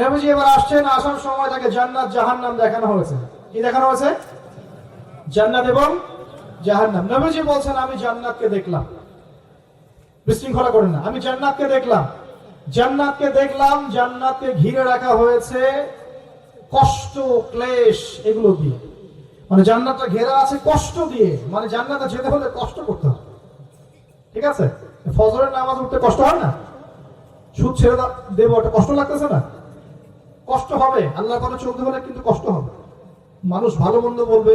নবীজি এবার আসছেন, আসার সময় তাকে জান্নাত জাহান্নাম দেখানো হয়েছে। কি দেখানো হয়েছে? জান্নাত এবং জাহান্নাম। নবীজি বলছেন, আমি জান্নাতকে দেখলাম। বিশৃঙ্খলা করে না। আমি জান্নাতকে দেখলাম। জান্নাতকে দেখলাম, জান্নাতকে ঘিরে রাখা হয়েছে কষ্ট, ক্লেশ, এগুলো দিয়ে। মানে জান্নাতটা ঘেরা আছে কষ্ট দিয়ে। মানে জান্নাতে যেতে হলে কষ্ট করতে হবে। ঠিক আছে? ফজরের নামাজ উঠতে কষ্ট হয় না? সুদ ছেড়ে দেবো, একটা কষ্ট লাগতেছে না? কষ্ট হবে, আল্লাহর কথা চলতে হলে কিন্তু কষ্ট হবে। মানুষ ভালো মন্দ বলবে,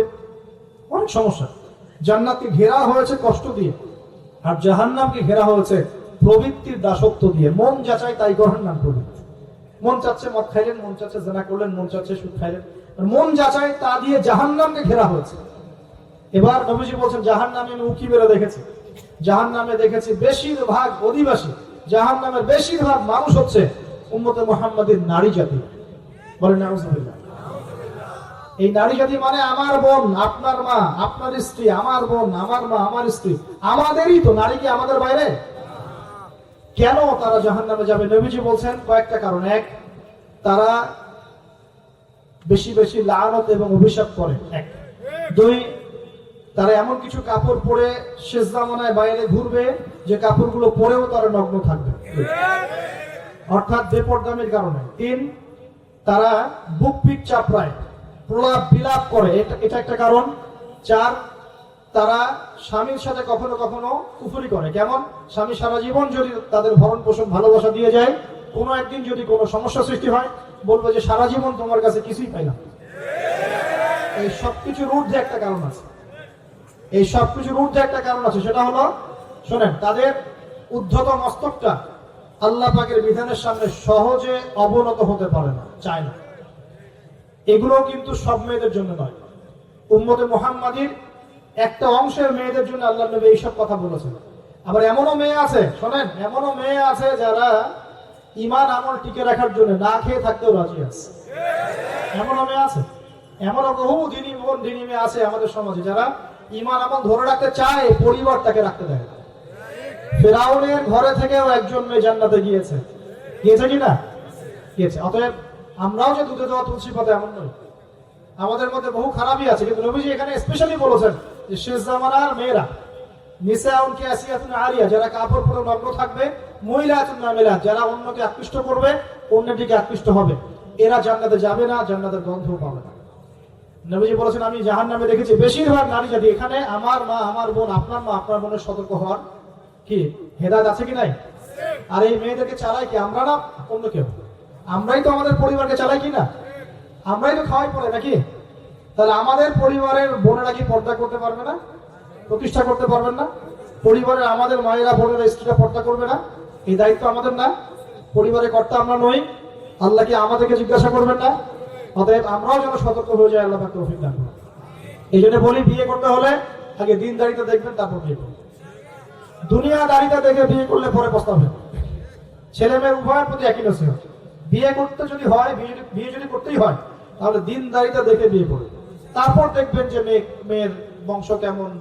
অনেক সমস্যা। জান্নাতকে ঘেরা হয়েছে কষ্ট দিয়ে, আর জাহান্নামকে ঘেরা হয়েছে প্রবৃত্তির দাসত্ব দিয়ে। মন যা যাচাই তাই করার নাম প্রবৃত্তি মন চাচ্ছে মদ খাইলেন, মন চাচ্ছে জেনা করলেন, মন চাচ্ছে সুদ খাইলেন। মন যাচাই তা দিয়ে জাহান্নামকে ঘেরা হয়েছে। এবার নবীজি বলছেন, জাহান্নামে আমি উকি বেরো দেখেছি? জাহান্নামে দেখেছি বেশিরভাগ অধিবাসী, জাহান্নামের বেশিরভাগ মানুষ হচ্ছে উম্মতে মোহাম্মদের নারী জাতি। বলেন এই নারী জাতি মানে আমার বোন, আপনার মা, আপনার স্ত্রী, আমার বোন, আমার মা, আমার স্ত্রী। আমাদেরই তো, নারী কি আমাদের বাইরে? কেন তারা জাহান নামে যাবে? নবীজি বলছেন কয়েকটা কারণ। এক, তারা বেশি বেশি লানত এবং অভিশাপ করে। এক, দুই, তারা এমন কিছু কাপড় পরে শেষ জামানায় বাইরে ঘুরবে, যে কাপড়গুলো পরেও তারা নগ্ন থাকবে। অর্থাৎ বেপরদামির কারণে। তিন তারা বুক পিট চাপড়ায়, প্রলাপ বিলাপ করে। এটা একটা কারণ। চার, তারা স্বামীর সাথে কখনো কখনো কুফুরি করে। কেমন? স্বামী সারা জীবন যদি তাদের ভরণ পোষণ ভালোবাসা দিয়ে যায়, কোনো একদিন যদি কোনো সমস্যা সৃষ্টি হয়, বলব যে সারা জীবন তোমার কাছে কিছুই পাই না। এই সবকিছুর ঊর্ধ্বে একটা কারণ আছে। এই সবকিছুর ঊর্ধ্বে একটা কারণ আছে, সেটা হলো, শোনেন, তাদের উদ্ধত মস্তকটা আল্লাহ পাকের বিধানের সামনে সহজে অবনত হতে পারে না, চায় না। এগুলো কিন্তু সব মেয়েদের জন্য নয়। উম্মতে মোহাম্মাদির একটা অংশের মেয়েদের জন্য আল্লাহ নবী এইসব কথা বলেছেন। আবার এমনও মেয়ে আছে, শোনেন, এমনও মেয়ে আছে যারা ইমান আমল টিকে রাখার জন্য না খেয়ে থাকতেও রাজি আছে। এমনও মেয়ে আছে, এমনও বহু দিনী বোন দিনী মেয়ে আছে আমাদের সমাজে যারা ইমান আমল ধরে রাখতে চায় পরিবার তাকে রাখতে দেয় না। ফেরাউনের ঘরে থেকেও একজন মেয়ে জান্নাতে গিয়েছে। গিয়েছে কি না? গিয়েছে। অতএব আমরাও যে দুধে দেওয়া তুলসী পাতা এমন নয়। আমাদের মধ্যে বহু খারাপই আছে, কিন্তু নবীজি এখানে স্পেশালি বলেছেন যে শেষ জামানার মেয়েরা নিসাউন কে আসিয়াতুন আলিয়া, যারা কাপড় পরে নগ্ন থাকবে, মহিলাতুন নামেলা যারা অন্যকে আকৃষ্ট করবে, অন্যটিকে আকৃষ্ট হবে। এরা জান্নাতে যাবে না, জান্নাতের গন্ধও পাবে না। নবীজি বলেছেন, আমি জাহান নামে দেখেছি, বেশিরভাগ নারী জাতি এখানে আমার মা, আমার বোন, আপনার মা, আপনার বোনের সতর্ক হওয়ার কি? হেদায়ত আছে কি নাই? আর এই মেয়েদেরকে চালাই কি আমরা না? অন্য কেউ? আমরাই তো আমাদের পরিবারকে চালাই কি না? আমরাই তো খাওয়াই পড়ে নাকি? তাহলে আমাদের পরিবারের বোনেরা কি পর্দা করতে পারবে না? প্রতিষ্ঠা করতে পারবেন না? পরিবারের আমাদের মায়েরা, বোনেরা স্ত্রীরা পর্দা করবে না? এই দায়িত্ব আমাদের না? পরিবারের কর্তা আমরা নই। আল্লাহ কি আমাদেরকে জিজ্ঞাসা করবেন না? অতএব আমরাও যেন সতর্ক হয়ে যাই, আল্লাহ এই জন্য বলি, বিয়ে করতে হলে আগে দিন দাঁড়িয়ে দেখবেন, তারপর বিয়ে করবেন। দুনিয়া দাঁড়িয়ে দেখে বিয়ে করলে পরে পস্তাবে ছেলে মেয়ের উভয়ের প্রতি একই নসিহত। বিয়ে করতে যদি হয়, বিয়ে যদি- করতেই হয়, তাহলে দিন দাঁড়িয়ে দেখে বিয়ে করবে। তারপর দেখবেন যে মেয়ে মেয়ের বংশ কেমন,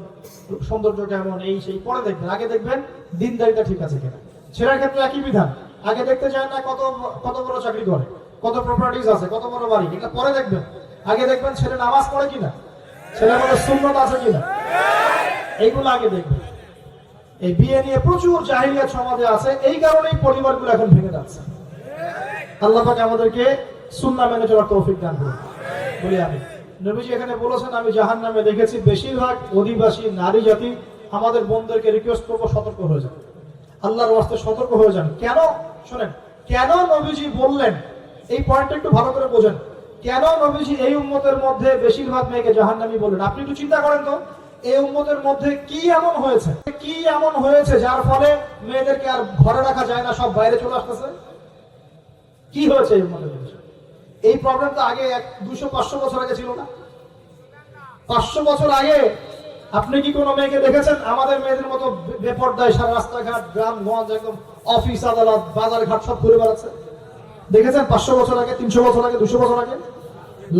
সৌন্দর্য কেমন, এই সেই, পরে দেখবেন। আগে দেখবেন দিন দাঁড়িয়ে ঠিক আছে কিনা। ছেলের ক্ষেত্রে একই বিধান। আগে দেখতে চায় না কত কত বড় চাকরি করে, কত প্রপার্টিজ আছে, কত বড় বাড়ি, এটা পরে দেখবেন। আগে দেখবেন ছেলে নামাজ পড়ে কিনা, ছেলে মধ্যে সুন্নত আছে কিনা। এইগুলো আগে দেখবেন। এই বিয়ে নিয়ে প্রচুর জাহিলিয়াত সমাজে আছে, এই কারণেই পরিবারগুলো এখন ভেঙে যাচ্ছে। আল্লাহ আমাদেরকে সুন্নাহ মেনে চলার তৌফিক দান করুন। বলি আমি নবীজি এখানে বলেছেন, আমি জাহান নামে দেখেছি বেশিরভাগ অধিবাসী নারী জাতি আমাদের বোনদেরকে রিকোয়েস্ট করব সতর্ক হয়ে যান। আল্লাহর ওয়াস্তে সতর্ক হয়ে যান। কেন? শোনেন, কেন নবীজি বললেন? এই পয়েন্টটা একটু ভালো করে বোঝেন। কেন নবীজি এই উম্মতের মধ্যে বেশিরভাগ মেয়েকে জাহান্নামী বললেন? আপনি একটু চিন্তা করেন তো। এই উম্মতের মধ্যে কি এমন হয়েছে? কি এমন হয়েছে যার ফলে মেয়েদেরকে আর ঘরে রাখা যায় না, সব বাইরে চলে আসতেছে? কি হয়েছে এই উম্মতের এই প্রবলেম তো আগে এক, দুশো, পাঁচশো বছর আগে ছিল না। পাঁচশো বছর আগে আপনি কি কোনো মেয়েকে দেখেছেন? আমাদের মেয়েদের মতো বেপর্দায় সারা রাস্তাঘাট, গ্রাম গঞ্জ একদম অফিস আদালত, বাজার ঘাট, সব ঘুরে বেড়াচ্ছে। দেখেছেন পাঁচশো বছর আগে, তিনশো বছর আগে, দুশো বছর আগে?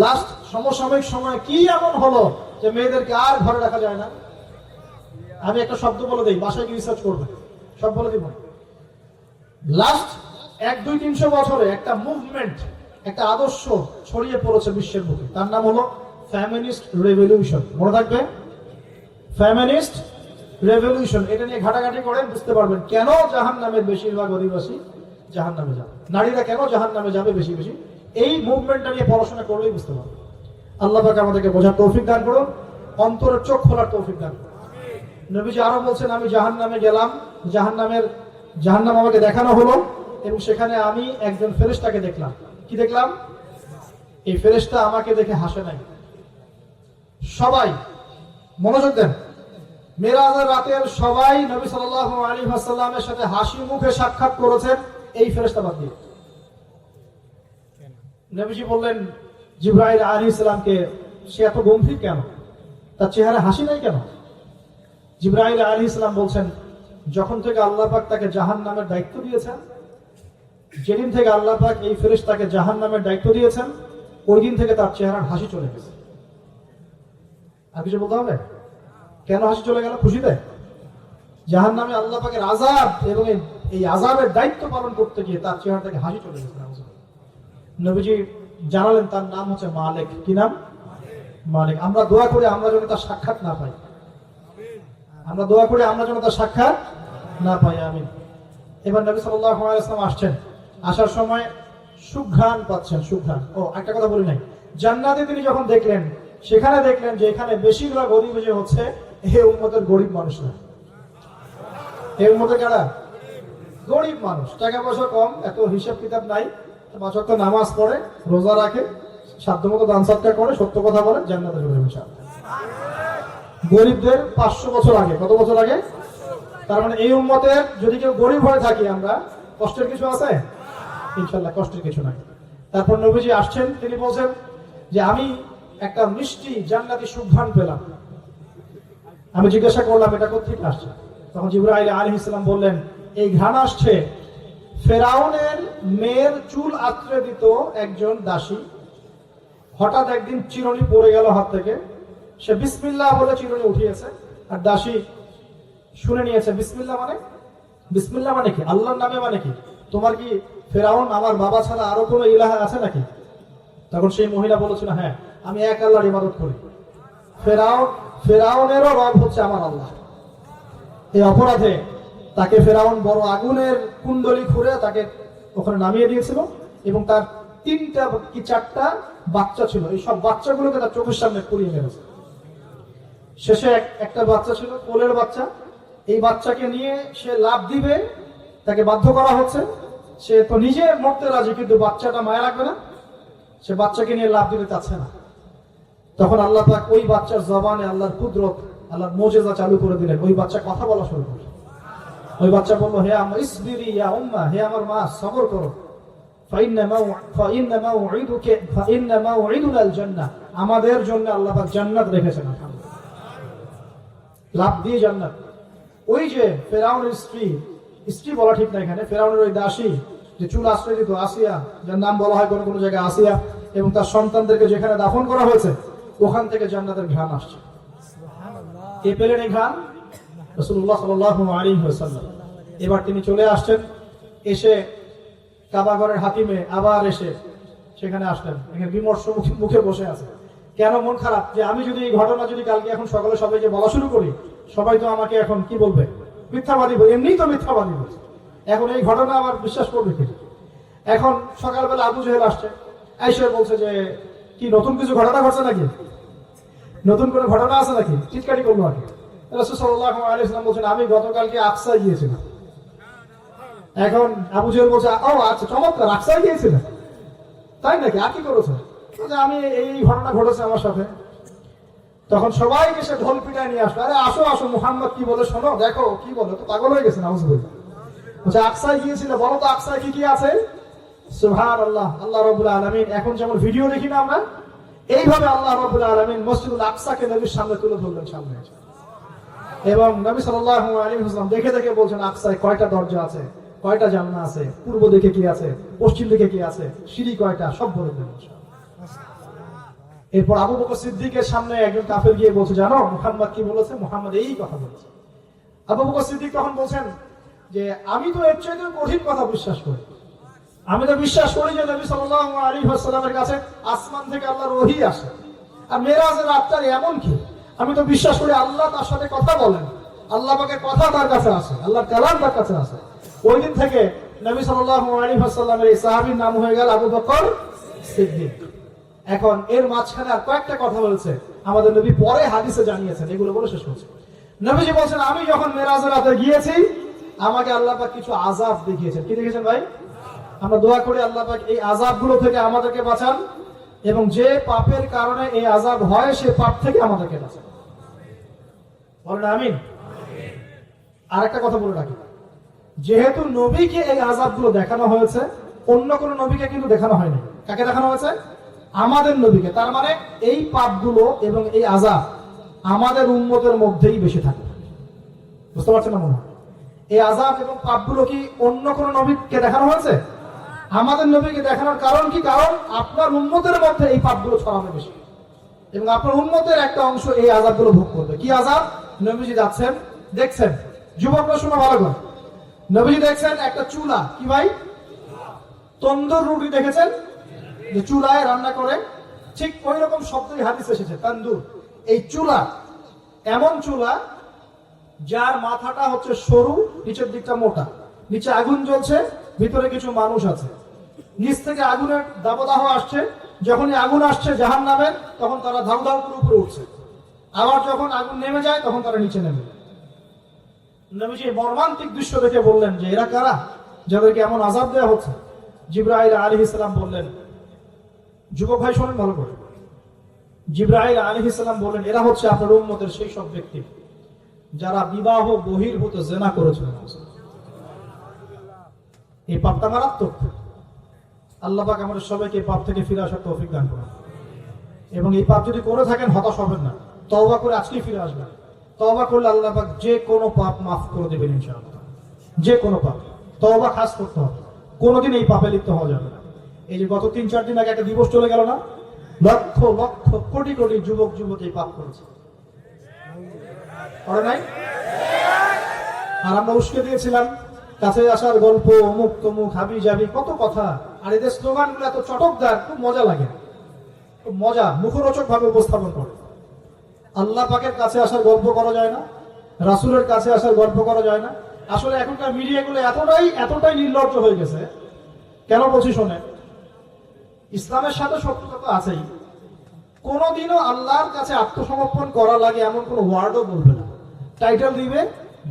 লাস্ট সমসাময়িক সময় কি এমন হলো? যে মেয়েদেরকে আর ঘরে রাখা যায় না। আমি একটা শব্দ বলে দিই, বাসায় কি রিসার্চ করবে। সব বলে দিব লাস্ট এক, দুই তিনশো বছরে একটা মুভমেন্ট একটা আদর্শ ছড়িয়ে পড়েছে বিশ্বের বুকে। তার নাম হলো ফ্যামিনিস্ট রেভলিউশন মনে থাকবে? ফ্যামিনিস্ট রেভলিউশন এটা নিয়ে ঘাটাঘাটি করেন বুঝতে পারবেন কেন জাহান নামের বেশিরভাগ অধিবাসী জাহান নামে যাবে। নারীরা কেন জাহান নামে যাবে বেশি বেশি? এই মুভমেন্টটা নিয়ে পড়াশোনা করলেই বুঝতে পারবে আল্লাহ পাক আমাদেরকে বোঝার তৌফিক দান অন্তরের চোখ খোলার তৌফিক দান নবীজি বলছেন, আমি জাহান নামে গেলাম। জাহান নামের জাহান নাম আমাকে দেখানো হলো এবং সেখানে আমি একজন দেখলাম। কি দেখলাম? এই আমাকে দেখে হাসে নাই। সবাই, মনোযোগ দেন। মেরাজের রাতের সবাই নবী ওয়াসাল্লামের সাথে হাসি মুখে সাক্ষাৎ করেছেন এই ফেরেশতা বাদ দিয়ে নবীজি বললেন জিব্রাইল আলী ইসলামকে সে এত গম্ভীর কেন? তার চেহারা হাসি নাই কেন? জিব্রাইল আলী ইসলাম বলছেন, যখন থেকে আল্লাহ পাক তাকে জাহান নামের দায়িত্ব দিয়েছেন, যেদিন থেকে আল্লাহ পাক এই ফেরেশতাকে জাহান নামের দায়িত্ব দিয়েছেন, ওই দিন থেকে তার চেহারার হাসি চলে গেছে। আর কিছু বলতে হবে? কেন হাসি চলে গেল? খুশিতে জাহান নামে আল্লাহ পাকের আজাব এবং এই- আজাবের দায়িত্ব পালন করতে গিয়ে তার চেহারা থেকে হাসি চলে গেছে। নবীজি জানালেন তার নাম হচ্ছে মালিক। কি নাম? মালিক। আমরা দোয়া করি আমরা যেন তার সাক্ষাৎ না পাই। আমরা দোয়া করি আমরা যেন তার সাক্ষাৎ না পাই। আমি এবার নবী ওয়াসাল্লাম আসছেন। আসার সময় সুঘ্রাণ পাচ্ছেন, সুঘ্রাণ। ও, একটা কথা বলি নাই। জান্নাতে তিনি যখন দেখলেন, সেখানে দেখলেন যে এখানে বেশিরভাগ অধিবেশন হচ্ছে হে উম্মতের গরিব মানুষরা। হে উম্মতের কারা? গরিব মানুষ। টাকা পয়সা কম, এত হিসাব কিতাব নাই। পাঁচ ওয়াক্ত নামাজ পড়ে, রোজা রাখে, সাধ্যমতো দান সৎকার করে, সত্য কথা বলে, জান্নাতে চলে যাবে গরিবদের পাঁচশো বছর আগে, কত বছর আগে? তার মানে এই উম্মতের যদি কেউ গরিব হয়ে থাকি আমরা, কষ্টের কিছু আছে? ইনশাল্লাহ কষ্টের কিছু নাই। তারপর নবীজি আসছেন, তিনি বলছেন যে আমি একটা মিষ্টি জান্নাতি সুঘ্রাণ পেলাম। আমি জিজ্ঞাসা করলাম, এটা কোথেকে আসছে? তখন জিব্রাইল আলী ইসলাম বললেন, এই ঘ্রাণ আসছে ফেরাউনের মেয়ের চুল আত্রে দিত একজন দাসী। হঠাৎ একদিন চিরুনি পড়ে গেল হাত থেকে। সে বিসমিল্লাহ বলে চিরুনি উঠিয়েছে। আর দাসী শুনে নিয়েছে, বিসমিল্লাহ মানে? বিসমিল্লাহ মানে কি? আল্লাহর নামে মানে কি? তোমার কি ফেরাউন আমার বাবা ছাড়া আরও কোনো ইলাহা আছে নাকি? তখন সেই মহিলা বলেছিল হ্যাঁ আমি এক আল্লাহর ইবাদত করি। ফেরাউন, ফেরাউনেরও রব হচ্ছে আমার আল্লাহ। এই অপরাধে তাকে ফেরাউন বড় আগুনের কুণ্ডলি খুঁড়ে তাকে ওখানে নামিয়ে দিয়েছিল এবং তার তিনটা কি চারটা বাচ্চা ছিল। এই সব বাচ্চাগুলোকে তার চোখের সামনে পুড়িয়ে মেরেছে। শেষে একটা বাচ্চা ছিল, কোলের বাচ্চা। এই বাচ্চাকে নিয়ে সে লাভ দিবে, তাকে বাধ্য করা হচ্ছে। সে তো নিজে মরতে রাজি, কিন্তু বাচ্চাটা মায়া রাখবে না। সে বাচ্চাকে নিয়ে লাভ দিতে চাচ্ছে না। তখন আল্লাহ পাক ওই বাচ্চার জবানে আল্লাহর কুদরত, আল্লাহর মোজেজা চালু করে দিলেন। ওই বাচ্চা কথা বলা শুরু করল। ওই বাচ্চা বলল হে আমার ইসবিরি ইয়া উম্মা হে আমার মা সবর করো। আমাদের জন্য আল্লাহ জান্নাত রেখেছেন লাভ দিয়ে জান্নাত। ওই যে ফেরাউনের স্ত্রী স্ত্রী বলা ঠিক না এখানে ফেরাউনের ওই দাসী যে চুল আশ্রয় দিত আসিয়া যার নাম বলা হয় কোনো কোনো জায়গায় আসিয়া এবং তার সন্তানদেরকে যেখানে দাফন করা হয়েছে ওখান থেকে জান্নাতের ঘ্রাণ আসছে। কে পেলেন এই ঘ্রাণ? রসুল্লাহ সাল্লাহ আলী সাল্লাম এবার তিনি চলে আসছেন, এসে কাবাগরের হাকিমে আবার এসে সেখানে আসলেন। এখানে বিমর্ষ মুখে বসে আছে। কেন মন খারাপ? যে আমি যদি এই ঘটনা যদি কালকে এখন সকালে সবাইকে বলা শুরু করি, সবাই তো আমাকে এখন কি বলবে? মিথ্যাবাদী বলবে এমনিই তো মিথ্যাবাদী বলছে এখন এই ঘটনা আবার বিশ্বাস করবে কি? এখন সকালবেলা আবু জহেল আসছে। আইসে বলছে যে, কি নতুন কিছু ঘটনা ঘটছে নাকি? নতুন কোনো ঘটনা আছে নাকি? চিৎকারি করল আর কি? আমি গতকালকে আকসায় গিয়েছিলাম। এখন আবু জেল বলছে, ও আচ্ছা চমৎকার আকসায় গিয়েছিলেন? তাই নাকি? আর কি করেছে? আমি এই ঘটনা ঘটেছে আমার সাথে। তখন সবাইকে সে ঢোল পিটায় নিয়ে আসলো। আরে, আসো আসো, মুহাম্মদ, কি বলে শোনো? দেখো, কি বলে? তো পাগল হয়ে গেছে, নাউজ বলছে, আকসায় গিয়েছিল, বলো তো আকসায় কি কি আছে? সুবহান আল্লাহ আল্লাহ রবুল্লা আলমিন, এখন যেমন ভিডিও দেখি না আমরা, এইভাবে আল্লাহ রবুল্লা আলমিন মসজিদুল আকসাকে নবীর সামনে তুলে ধরলেন সামনে। এসে। এবং নবী সাল্লাল্লাহু আলাইহি ওয়াসাল্লাম দেখে দেখে বলছেন, আকসায় কয়টা দরজা আছে? কয়টা জানলা আছে? পূর্ব দিকে কি আছে? পশ্চিম দিকে কি আছে? সিঁড়ি কয়টা? সব বলে দেন এরপর আবু বকর সিদ্দিকের সামনে একজন কাফের গিয়ে বলছে, জানো, মুহাম্মদ কি বলেছে? মুহাম্মদ এই কথা বলেছে। আবু বকর সিদ্দিক তখন বলছেন যে, আমি তো এর চাইতে কঠিন কথা বিশ্বাস করি। আমি তো বিশ্বাস করি যে নবী সাল্লাল্লাহু আলাইহি ওয়াসাল্লামের কাছে আসমান থেকে আল্লাহর ওহী আসে। আর মেরাজের রাতটার এমন কি? আমি তো বিশ্বাস করি আল্লাহ তার সাথে কথা বলেন। আল্লাহ পাকের কথা তার কাছে আসে আল্লাহর কালাম তার কাছে আসে ওই দিন থেকে নবী আলাইহি এই সাহাবীর নাম হয়ে গেল আবু বকর সিদ্দিক। এখন এর মাঝখানে আর কয়েকটা কথা বলছে, আমাদের নবী পরে হাদিসে জানিয়েছেন, এগুলো বলে শেষ করছে। নবীজি বলছেন, আমি যখন মেরাজের রাতে গিয়েছি, আমাকে আল্লাহ পাক কিছু আজাব দেখিয়েছেন। কি দেখেছেন ভাই? আমরা দোয়া করি আল্লাহ পাক এই আজাবগুলো থেকে আমাদেরকে বাঁচান এবং যে পাপের কারণে এই আজাব হয়, সে পাপ থেকে আমাদেরকে বাঁচান। বলেন, আমিন। আর একটা কথা বলে রাখি। যেহেতু নবীকে এই আজাবগুলো দেখানো হয়েছে, অন্য কোন নবীকে কিন্তু দেখানো হয়নি। কাকে দেখানো হয়েছে? আমাদের নবীকে। তার মানে এই পাপগুলো এবং এই আজাব আমাদের উন্মতের মধ্যেই বেশি থাকে। বুঝতে পারছেন না মনে এই আজাব এবং পাপগুলো কি অন্য কোন নবীকে দেখানো হয়েছে? আমাদের নবীকে দেখানোর কারণ কি? কারণ আপনার উন্মতের মধ্যে এই পাপগুলো ছড়ানো বেশি। এবং আপনার উন্মতের একটা অংশ এই আজাবগুলো ভোগ করবে। কি আজাব নবীজি যাচ্ছেন, দেখছেন? যুবকরা শোনো ভালো করে। নবীজি দেখছেন একটা চুলা। কি ভাই? তন্দুর রুটি দেখেছেন? যে চুলায় রান্না করে, ঠিক ওই রকম শব্দই হাদিস এসেছে, তন্দুর। এই চুলা, এমন চুলা, যার মাথাটা হচ্ছে সরু, নিচের দিকটা মোটা। নিচে আগুন জ্বলছে, ভিতরে কিছু মানুষ আছে। নিচ থেকে আগুনের দাবদাহ আসছে, যখনই আগুন আসছে জাহান নামের তখন তারা ধাউ ধাউ করে উপরে উঠছে। আবার যখন আগুন নেমে যায়, তখন তারা নিচে নেমে। নবীজি মর্মান্তিক দৃশ্য দেখে বললেন যে, এরা কারা? যাদেরকে এমন আজাব দেওয়া হচ্ছে? জিব্রাইল আলী ইসলাম বললেন, যুবক ভাই শোনেন ভালো করে। জিব্রাইল আলী ইসলাম বললেন, এরা হচ্ছে আপনার উম্মতের সেই সব ব্যক্তি যারা বিবাহ বহির্ভূত জেনা করেছিল এই পাপটা মারাত্মক। আল্লাহ আমাদের সবাইকে এই পাপ থেকে ফিরে আসার তৌফিক দান করুন। এবং এই পাপ যদি করে থাকেন, হতাশ হবেন না। তওবা করে আজকেই ফিরে আসবেন তওবা করলে আল্লাহ পাক যে কোনো পাপ মাফ করে দেবেন ইনশাআল্লাহ। যে কোনো পাপ। তওবা খাস করতে হবে। কোনোদিন এই পাপে লিপ্ত হওয়া যাবে না। এই যে গত তিন চার দিন আগে একটা দিবস চলে গেল না? লক্ষ লক্ষ, কোটি কোটি যুবক, যুবতী এই পাপ করেছে। করে নাই? আর আমরা উস্কে দিয়েছিলাম, কাছে আসার গল্প, অমুক তমুক, হাবি জাবি, কত কথা। আর এদের স্লোগানগুলো এত চটকদার, খুব মজা লাগে। খুব মজা মুখরোচক ভাবে উপস্থাপন করে। আল্লাহ পাকের কাছে আসার গল্প করা যায় না, রাসুলের কাছে আসার গল্প করা যায় না। আসলে এখনকার মিডিয়াগুলো এতটাই এতটাই নির্লজ্জ হয়ে গেছে। কেন বলছি শোনে ইসলামের সাথে শত্রুতা তো আছেই। কোনোদিনও আল্লাহর কাছে আত্মসমর্পণ করা লাগে এমন কোনো ওয়ার্ডও বলবে না। টাইটেল দিবে,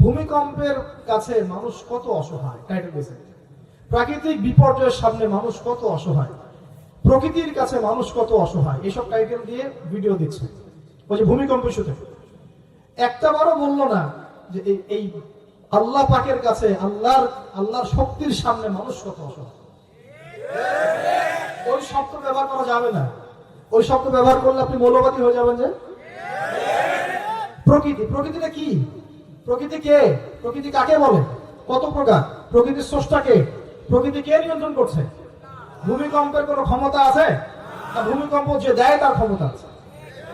ভূমিকম্পের কাছে মানুষ কত অসহায় টাইটেল দিয়েছে। প্রাকৃতিক বিপর্যয়ের সামনে মানুষ কত অসহায়, প্রকৃতির কাছে মানুষ কত অসহায়, এসব টাইটেল দিয়ে ভিডিও দিচ্ছে। যে ভূমিকম্প ইস্যুতে একটা বারও বলল না যে এই- আল্লাহ পাকের কাছে আল্লাহর আল্লাহর শক্তির সামনে মানুষ কত অসহায়। ওই শব্দ ব্যবহার করা যাবে না। ওই শব্দ ব্যবহার করলে আপনি মৌলবাদী হয়ে যাবেন যে? প্রকৃতি, প্রকৃতিটা কি? প্রকৃতি কে? প্রকৃতি কাকে বলে? কত প্রকার? প্রকৃতির স্রষ্টা কে? প্রকৃতি কে নিয়ন্ত্রণ করছে? ভূমিকম্পের কোনো ক্ষমতা আছে? ভূমিকম্প যে দেয় তার ক্ষমতা আছে।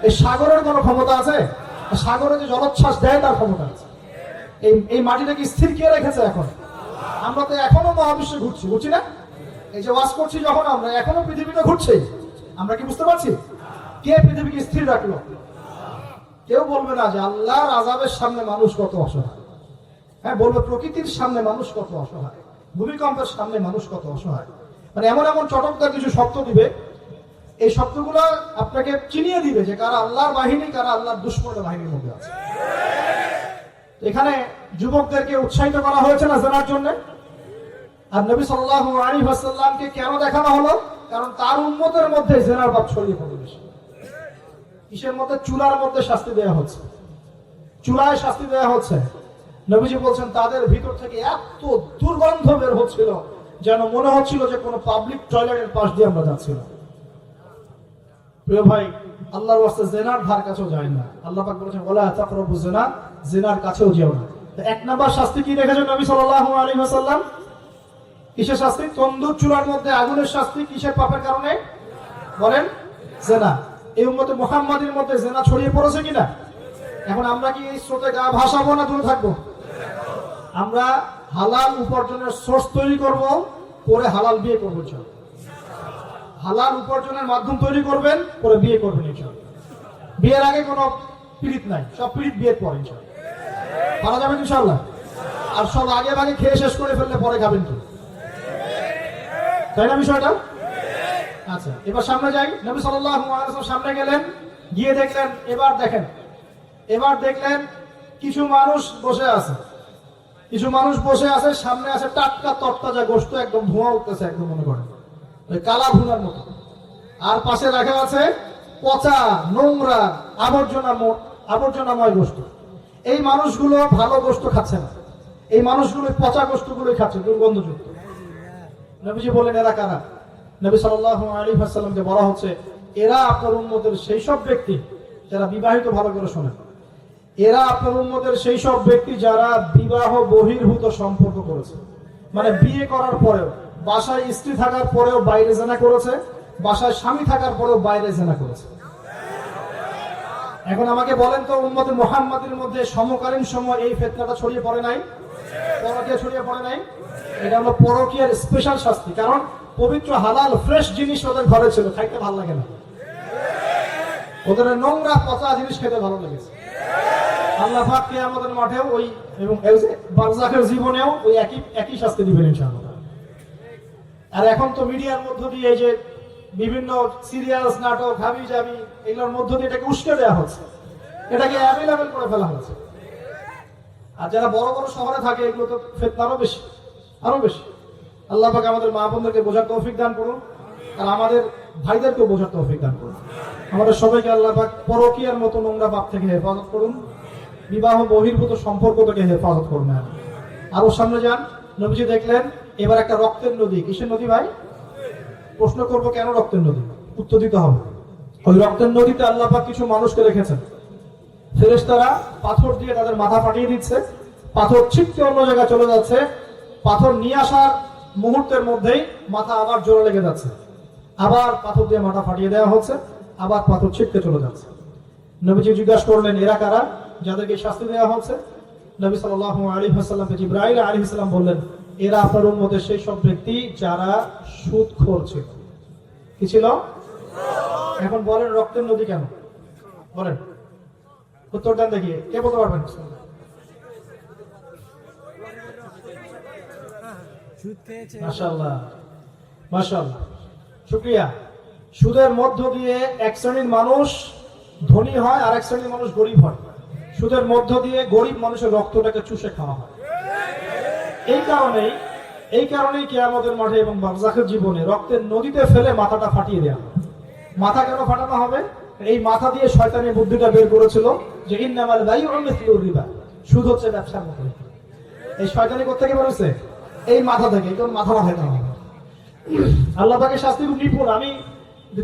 এই সাগরের কোনো ক্ষমতা আছে? সাগরে যে জলোচ্ছ্বাস দেয়, তার ক্ষমতা আছে। এই এই মাটিটাকে স্থির কে রেখেছে এখন? আমরা তো এখনও মহাবিশ্বে ঘুরছি বুঝছি না? এই যে ওয়াজ করছি যখন আমরা, এখনও পৃথিবীটা ঘুরছে। আমরা কি বুঝতে পারছি? কে পৃথিবীকে স্থির রাখল? কেউ বলবে না যে আল্লাহর আজাবের সামনে মানুষ কত অসহায়। হ্যাঁ বলবে প্রকৃতির সামনে মানুষ কত অসহায়। ভূমিকম্পের সামনে মানুষ কত অসহায়। মানে এমন এমন চটকদার কিছু শব্দ দিবে এই শব্দগুলো আপনাকে চিনিয়ে দিবে যে কারা আল্লাহর বাহিনী, কারা আল্লাহর দুশ্মনের বাহিনীর মধ্যে আছে। এখানে যুবকদেরকে উৎসাহিত করা হয়েছে না জানার জন্য? আর নবী সাল্লাল্লাহু আলাইহি ওয়াসাল্লামকে কেন দেখানো হলো? কারণ তার উম্মতের মধ্যে জেনার পাপ ছড়িয়ে পড়ে বেশি। কিসের মধ্যে? চুলার মধ্যে শাস্তি দেওয়া হচ্ছে। চুলায় শাস্তি দেওয়া হচ্ছে। নবীজি বলছেন, তাদের ভিতর থেকে এত দুর্গন্ধ বের হচ্ছিল যেন মনে হচ্ছিল যে কোনো পাবলিক টয়লেটের পাশ দিয়ে আমরা যাচ্ছিলাম। প্রিয় ভাই, আল্লাহর ওয়াস্তে জেনার ধার কাছেও যায় না। আল্লাহ পাক বলেছেন ওলা জেনার কাছেও যেও না। এক শাস্তি কি নবী সাল্লাল্লাহু আলাইহি ওয়াসাল্লাম? কিসের শাস্তি? তন্দুর চুলার মধ্যে আগুনের শাস্তি কিসের পাপের কারণে? বলেন, জেনা। এই উম্মতে মুহাম্মাদের মধ্যে জেনা ছড়িয়ে পড়েছে কিনা? এখন আমরা কি এই স্রোতে গা ভাসাবো না দূরে থাকব? আমরা হালাল উপার্জনের সোর্স তৈরি করব, করে হালাল বিয়ে করব চল হালাল উপার্জনের মাধ্যম তৈরি করবেন, করে বিয়ে করবেন ইনশাল বিয়ের আগে কোনো পীড়িত নাই, সব পীড়িত বিয়ের পর ইনশাল পারা যাবে ইনশাল্লাহ আর সব আগে ভাগে খেয়ে শেষ করে ফেললে পরে খাবেন কি? তাই না বিষয়টা? আচ্ছা এবার সামনে যাই। নবী সাল্লাল্লাহু সামনে গেলেন, গিয়ে দেখলেন, এবার দেখেন, এবার দেখলেন কিছু মানুষ বসে আছে। কিছু মানুষ বসে আছে, সামনে আছে টাটকা তরতাজা গোস্ত, একদম ধোঁয়া উঠতেছে, একদম মনে করেন। কালা মতো। আর পাশে রাখা আছে, পচা নোংরা আবর্জনা আবর্জনাময় বস্তু এই মানুষগুলো ভালো গোস্ত খাচ্ছে না। এই মানুষগুলো পচা গোস্তগুলোই খাচ্ছে, দুর্গন্ধযুক্ত। নবীজি বলেন এরা কারা? নবী আলাইহি ওয়াসাল্লামকে বলা হচ্ছে, এরা আপনার উম্মতের সেই সব ব্যক্তি যারা বিবাহিত ভালো করে শোনে। এরা আপনার উম্মতের সেই সব ব্যক্তি যারা বিবাহ বহির্ভূত সম্পর্ক করেছে। মানে বিয়ে করার পরেও বাসায় স্ত্রী থাকার পরেও বাইরে জেনা করেছে, বাসায় স্বামী থাকার পরেও বাইরে জেনা করেছে। এখন আমাকে বলেন তো, উম্মতে মোহাম্মদের মধ্যে সমকালীন সময় এই ফেতনাটা ছড়িয়ে পড়ে নাই? পরকীয়া ছড়িয়ে পড়ে নাই? এটা হলো পরকীয়ার স্পেশাল শাস্তি, কারণ পবিত্র, হালাল ফ্রেশ জিনিস ওদের ঘরে ছিল, খাইতে ভালো লাগে না। ওদের নোংরা, পচা জিনিস খেতে ভালো লেগেছে। আল্লাহ পাক আমাদের মাঠেও ওই, এবং বারজাখের জীবনেও ওই একই একই শাস্তি দিবেন ইনশাআল্লাহ। আর এখন তো মিডিয়ার মধ্য দিয়ে এই যে বিভিন্ন সিরিয়ালস, নাটক হাবি জাবি এগুলোর মধ্য দিয়ে এটাকে উস্কে দেওয়া হচ্ছে। এটাকে অ্যাভেলেবেল করে ফেলা হচ্ছে। আর যারা বড় বড় শহরে থাকে, এগুলো তো ফেতনা আরও বেশি আরও বেশি। আল্লাহ পাক আমাদের মা বোনদেরকে বোঝার তৌফিক দান করুন, আর আমাদের ভাইদেরকেও বোঝার তৌফিক দান করুন। আমাদের সবাইকে আল্লাহ পাক পরকীয়ার মতো নোংরা পাপ থেকে হেফাজত করুন, বিবাহ বহির্ভূত সম্পর্ক থেকে হেফাজত করুন। আরও সামনে যান, নবীজি দেখলেন এবার একটা রক্তের নদী। কিসের নদী ভাই? প্রশ্ন করব কেন রক্তের নদী? উত্তর দিতে হবে। ওই রক্তের নদীতে আল্লাপাক কিছু মানুষকে রেখেছেন। ফেরেশতারা পাথর দিয়ে তাদের মাথা ফাটিয়ে দিচ্ছে। পাথর ছিটকে অন্য জায়গায় চলে যাচ্ছে। পাথর নিয়ে আসার মুহূর্তের মধ্যেই মাথা আবার জোরে লেগে যাচ্ছে। আবার পাথর দিয়ে মাথা ফাটিয়ে দেওয়া হচ্ছে। আবার পাথর ছিটকে চলে যাচ্ছে। নবীজি জিজ্ঞাসা করলেন, এরা কারা? যাদেরকে শাস্তি দেওয়া হচ্ছে। নবী সাল্লাল্লাহু আলাইহি ওয়াসাল্লামকে জিব্রাইল আলাইহিস সালাম বললেন এরা আপনার উম্মতের সেই সব ব্যক্তি যারা সুদখোর ছিল কি ছিল? এখন বলেন রক্তের নদী কেন? বলেন। উত্তর দেন দেখিয়ে কে বলতে পারবেন? শুকরিয়া। সুদের মধ্য দিয়ে এক শ্রেণির মানুষ ধনী হয় আর এক শ্রেণির মানুষ গরিব হয়। সুদের মধ্য দিয়ে গরিব মানুষের রক্তটাকে চুষে খাওয়া হয়। এই কারণেই এই কারণেই কেয়ামতের মাঠে এবং বারজাখের জীবনে রক্তের নদীতে ফেলে মাথাটা ফাটিয়ে দেওয়া হয়। মাথা কেন ফাটানো হবে? এই মাথা দিয়ে শয়তানি বুদ্ধিটা বের করেছিল যে ইন্নামাল রিবা, সুদ হচ্ছে ব্যবসার মতো। এই শয়তানি কোথেকে বেরোছে এই মাথা থেকে, এই মাথা মাথায় দেওয়া হবে। আল্লাহ তাকে শাস্তি নিপুণ আমি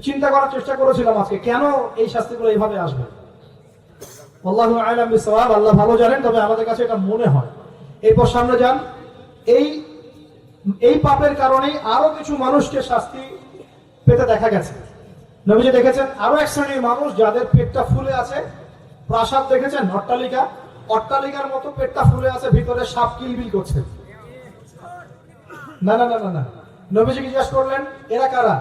চিন্তা করার চেষ্টা করেছিলাম আজকে, কেন এই শাস্তিগুলো এইভাবে আসবে? আল্লাহু আল্লাহ ভালো জানেন, তবে আমাদের কাছে এটা মনে হয়। এরপর সামনে যান। এই এই পাপের কারণেই আরও কিছু মানুষকে শাস্তি পেতে দেখা গেছে। নবীজি দেখেছেন আরও এক শ্রেণির মানুষ যাদের পেটটা ফুলে আছে, প্রাসাদ দেখেছেন অট্টালিকা অট্টালিকার মতো পেটটা ফুলে আছে, ভিতরে সাপ কিলবিল করছে। না না না না না। নবীজি জিজ্ঞাসা করলেন, এরা কারা?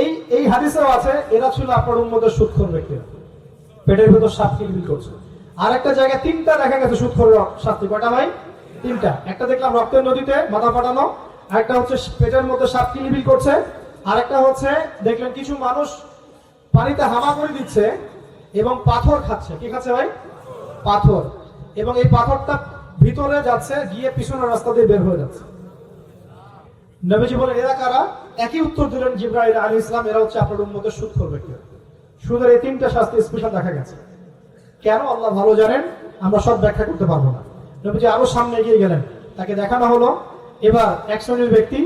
এই এই হাদিসেও আছে, এরা ছিল আপনার উন্মতের সুৎখর ব্যক্তিরা পেটের ভেতর সাপ কিলবিল করছে। আর একটা জায়গায় তিনটা দেখা গেছে সুৎখর শাস্তি কটা ভাই? তিনটা। একটা দেখলাম রক্তের নদীতে মাথা ফাটানো একটা হচ্ছে পেটের মধ্যে সাপ কিলবিল করছে আর একটা হচ্ছে দেখলেন কিছু মানুষ পানিতে হামা করে দিচ্ছে এবং পাথর খাচ্ছে। কি খাচ্ছে ভাই? পাথর। এবং এই পাথরটা ভিতরে যাচ্ছে, গিয়ে পিছনের রাস্তা দিয়ে বের হয়ে যাচ্ছে। নবীজি বলেন এরা কারা? একই উত্তর দিলেন জিব্রাইল আলী ইসলাম এরা হচ্ছে আপনার উন্মতের সুদ করবে কেউ সুদের এই তিনটা শাস্তি স্পেশাল দেখা গেছে। কেন আল্লাহ ভালো জানেন? আমরা সব ব্যাখ্যা করতে পারব না। নবীজি আরও সামনে এগিয়ে গেলেন। তাকে দেখানো হলো, এবার এক শ্রেণির ব্যক্তি,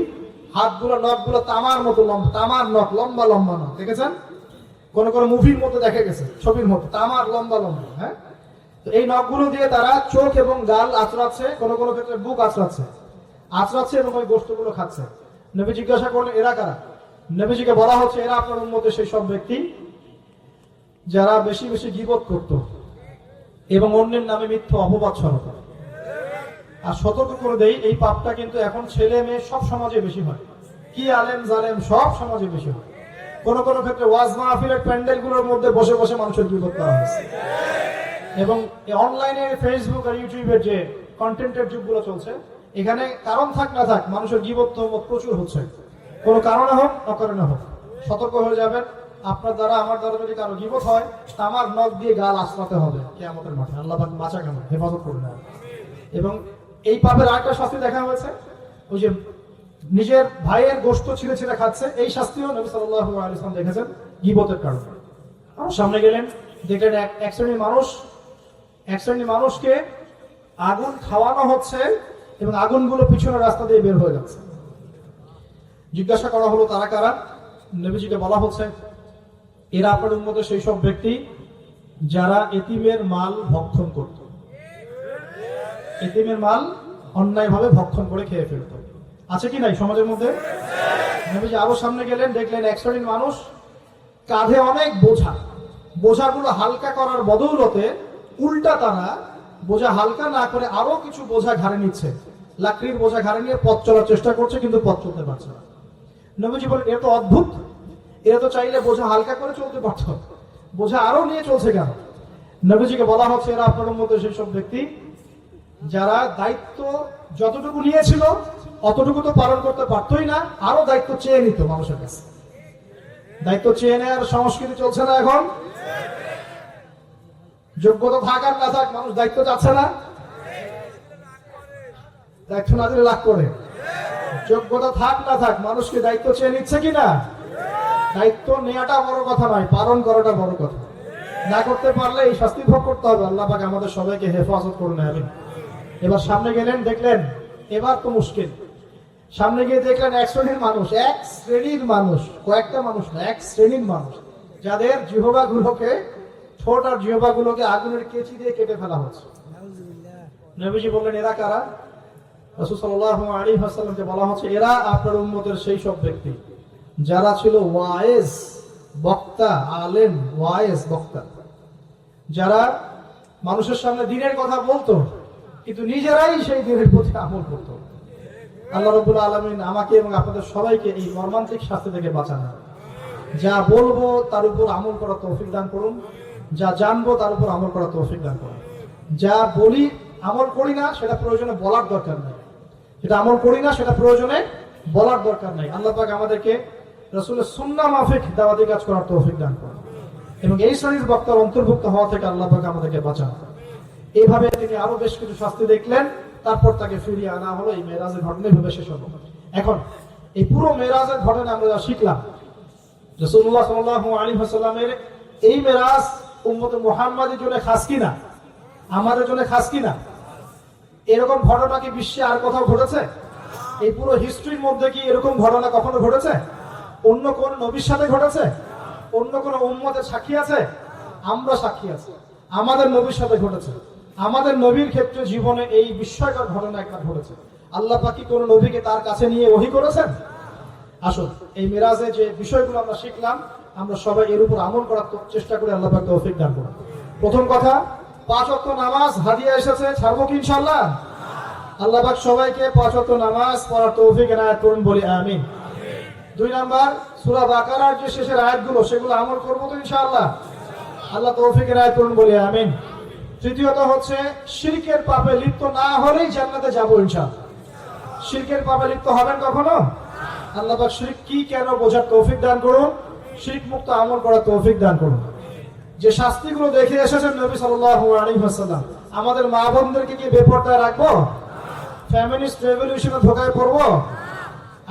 হাতগুলো, নখগুলো তামার মতো লম্বা, তামার নখ, লম্বা লম্বা নখ, দেখেছেন? কোন কোন মুভির মতো দেখা গেছে, ছবির মতো, তামার লম্বা লম্বা হ্যাঁ? তো এই নখগুলো দিয়ে তারা চোখ এবং গাল আঁচড়াচ্ছে, কোনো কোনো ক্ষেত্রে বুক আঁচড়াচ্ছে আঁচড়াচ্ছে এবং ওই গোস্তগুলো খাচ্ছে। নবী জিজ্ঞাসা করলেন, এরা কারা? নবীজিকে বলা হচ্ছে, এরা আপনার উন্মতে সেই সব ব্যক্তি যারা বেশি বেশি গিবত করত এবং অন্যের নামে মিথ্যা অপবাদ ছড়াত। আর সতর্ক করে দেই, এই পাপটা কিন্তু এখন ছেলে মেয়ে সব সমাজে বেশি হয়। কি আলেম জালেম সব সমাজে বেশি হয়। কোন কোন ক্ষেত্রে ওয়াজ মাহফিলের প্যান্ডেলগুলোর মধ্যে বসে বসে মানুষের বিপদ করা হয়েছে। এবং অনলাইনে ফেসবুক আর ইউটিউবের যে কন্টেন্টের যুগগুলো চলছে, এখানে কারণ থাক না থাক, মানুষের জীবত প্রচুর হচ্ছে। কোনো কারণে হোক, অকারণে হোক, সতর্ক হয়ে যাবেন। আপনার দ্বারা, আমার দ্বারা যদি কারও জীবত হয় আমার নখ দিয়ে গাল আশ্রাতে হবে কে আমাদের মাঠে। আল্লাহ বাঁচা কেন হেফাজত করবে এবং এই পাপের আরেকটা শাস্তি দেখা হয়েছে? ওই যে নিজের ভাইয়ের গোস্ত ছিঁড়ে ছিঁড়ে খাচ্ছে, এই শাস্তিও নবী ওয়াসাল্লাম দেখেছেন গিবতের কারণে। আর সামনে গেলেন, দেখলেন এক শ্রেণির মানুষ, এক শ্রেণির মানুষকে আগুন খাওয়ানো হচ্ছে এবং আগুনগুলো পিছনে রাস্তা দিয়ে বের হয়ে যাচ্ছে। জিজ্ঞাসা করা হলো, তারা কারা? নবীজিকে বলা হচ্ছে, এরা আপনার উন্মতে সেই সব ব্যক্তি যারা এতিমের মাল ভক্ষণ করত। এতিমের মাল অন্যায়ভাবে ভক্ষণ করে খেয়ে ফেলত। আছে কি নাই সমাজের মধ্যে? নবীজি আরও সামনে গেলেন, দেখলেন এক মানুষ কাঁধে অনেক বোঝা। বোঝাগুলো হালকা করার বদৌলতে উল্টা তারা বোঝা হালকা না করে আরও কিছু বোঝা ঘাড়ে নিচ্ছে। লাকড়ির বোঝা ঘাড়ে নিয়ে পথ চলার চেষ্টা করছে, কিন্তু পথ চলতে পারছে না। নবীজি বলেন এটা তো অদ্ভুত। এরা তো চাইলে বোঝা হালকা করে চলতে পারত। বোঝা আরও নিয়ে চলছে কেন? নবীজিকে বলা হচ্ছে, এরা আপনার মধ্যে সেই সব ব্যক্তি যারা দায়িত্ব যতটুকু নিয়েছিল, অতটুকু তো পালন করতে পারতোই না, আরও দায়িত্ব চেয়ে নিত মানুষের কাছে। দায়িত্ব চেয়ে নেওয়ার সংস্কৃতি চলছে না এখন। যোগ্যতা থাক আর না থাক, মানুষ দায়িত্ব চাচ্ছে না। দায়িত্ব না দিলে লাভ করে। যোগ্যতা থাক না থাক, মানুষকে দায়িত্ব চেয়ে নিচ্ছে কিনা? দায়িত্ব নেওয়াটা বড় কথা নয়, পালন করাটা বড় কথা। না করতে পারলে এই শাস্তি ভোগ করতে হবে, আল্লাহ পাক আমাদের সবাইকে হেফাজত করুন আমিন এবার সামনে গেলেন, দেখলেন এবার তো মুশকিল। সামনে গিয়ে দেখলেন এক শ্রেণির মানুষ, এক শ্রেণির মানুষ, কয়েকটা মানুষ না, এক শ্রেণির মানুষ, যাদের জিহবা গুলোকে ঠোঁট আর জিহবা গুলোকে আগুনের কেচি দিয়ে কেটে ফেলা হচ্ছে। নবীজি বললেন, এরা কারা? বলা হচ্ছে, এরা আপনার উম্মতের সেই সব ব্যক্তি, যারা ছিল ওয়াইজ বক্তা, আলেম ওয়াইজ বক্তা। যারা মানুষের সামনে দিনের কথা বলতো কিন্তু নিজেরাই সেই দিনের প্রতি আমল করতো। আল্লাহ রবুল আলমিন আমাকে এবং আপনাদের সবাইকে এই মর্মান্তিক শাস্তি থেকে বাঁচানো। যা বলব তার উপর আমল করার তৌফিক দান করুন। যা জানব তার উপর আমল করার তৌফিক দান করুন। যা বলি, আমল করি না, সেটা প্রয়োজনে বলার দরকার নেই। যেটা আমল করি না, সেটা প্রয়োজনে বলার দরকার নেই। আল্লাহ পাক আমাদেরকে রসুলের সুন্না মাফিক দাওয়াতি কাজ করার তৌফিক দান করুন। এবং এই শ্রেণির বক্তার অন্তর্ভুক্ত হওয়া থেকে আল্লাহ পাক আমাদেরকে বাঁচান। এইভাবে তিনি আরও বেশ কিছু শাস্তি দেখলেন, তারপর তাকে ফিরিয়ে আনা হলো, এই মেয়েরাজের ঘটনা এইভাবে শেষ হলো। এখন, এই পুরো মেয়েরাজের ঘটনা আমরা যা শিখলাম রসুল্লাহ সাল্লাহ আলী হাসাল্লামের এই মেরাজ উম্মত মোহাম্মদের জন্য খাস কিনা? আমাদের জন্য খাস কিনা? এরকম ঘটনা কি বিশ্বে আর কোথাও ঘটেছে? এই পুরো হিস্ট্রির মধ্যে কি এরকম ঘটনা কখনো ঘটেছে? অন্য কোন নবীর সাথে ঘটেছে? অন্য কোন উম্মতের সাক্ষী আছে? আমরা সাক্ষী আছি। আমাদের নবীর সাথে ঘটেছে। আমাদের নবীর ক্ষেত্রে জীবনে এই বিস্ময়কর ঘটনা একটা ঘটেছে। আল্লাহ পাকি কোন নবীকে তার কাছে নিয়ে ওহি করেছেন? আসুন, এই মিরাজে যে বিষয়গুলো আমরা শিখলাম, আমরা সবাই এর উপর আমল করার চেষ্টা করি আল্লাহ পাক তৌফিক দান করুন। প্রথম কথা, পাঁচ ওয়াক্ত নামাজ, হাদিয়া এসেছে, ছাড়বো কি ইনশাল্লাহ আল্লাহ পাক সবাইকে পাঁচ ওয়াক্ত নামাজ পড়ার তৌফিক এনায়েত করুন বলি আমিন। দুই নাম্বার, সূরা বাকারার যে শেষের আয়াতগুলো, সেগুলো আমল করব তো ইনশাআল্লাহ? আল্লাহ তৌফিক এনায়েত করুন বলি আমিন। তৃতীয়ত হচ্ছে, শিরকের পাপে লিপ্ত না হলেই জান্নাতে যাব ইনশাআল্লাহ। শিরকের পাপে লিপ্ত হবেন কখনো? আল্লাহ শিরক কি কেন বোঝার তৌফিক দান করুন? শিরক মুক্ত আমল করার তৌফিক দান করুন। যে শাস্তিগুলো দেখে এসেছেন নবী সাল্লাল্লাহু আলাইহি আমাদের মা বোনদেরকে কি বেপরদায় রাখব? ফ্যামিলিস্ট রেভলিউশনে ধোকায় পড়ব?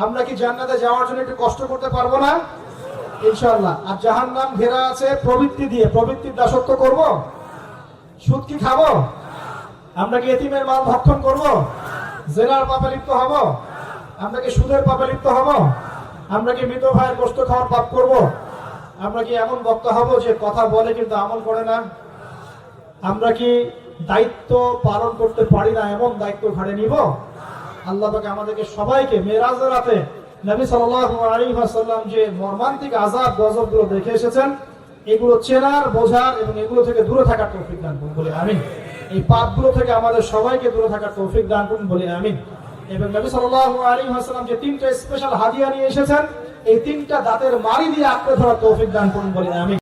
আমরা কি জান্নাতে যাওয়ার জন্য একটু কষ্ট করতে পারব না? ইনশাআল্লাহ। আর জাহান্নাম ঘেরা আছে, প্রবৃত্তি দিয়ে, প্রবৃত্তির দাসত্ব করব? সুদ কি খাব? আমরা কি এতিমের মাল ভক্ষণ করব? জেলার পাপে লিপ্ত হব? আমরা কি সুদের পাপে লিপ্ত হব? আমরা কি মৃত ভাইয়ের গোস্ত খাওয়ার পাপ করব? আমরা কি এমন বক্তা হব যে কথা বলে কিন্তু আমল করে না? আমরা কি দায়িত্ব পালন করতে পারি না এমন দায়িত্ব ঘাড়ে নিব? আল্লাহ পাকে আমাদেরকে সবাইকে মেরাজের রাতে নবী ওয়াসাল্লাম যে মর্মান্তিক আযাব, গজবগুলো দেখে এসেছেন। এগুলো চেনার, বোঝার এবং এগুলো থেকে দূরে থাকার তৌফিক দান করুন বলে আমিন। এই পাপগুলো থেকে আমাদের সবাইকে দূরে থাকার তৌফিক দান করুন বলে আমিন। এবং নবী সাল্লাল্লাহু আলাইহি ওয়াসাল্লাম যে তিনটা স্পেশাল হাদিয়া নিয়ে এসেছেন, এই তিনটা দাঁতের মারি দিয়ে আঁকড়ে ধরার তৌফিক দান করুন বলে আমি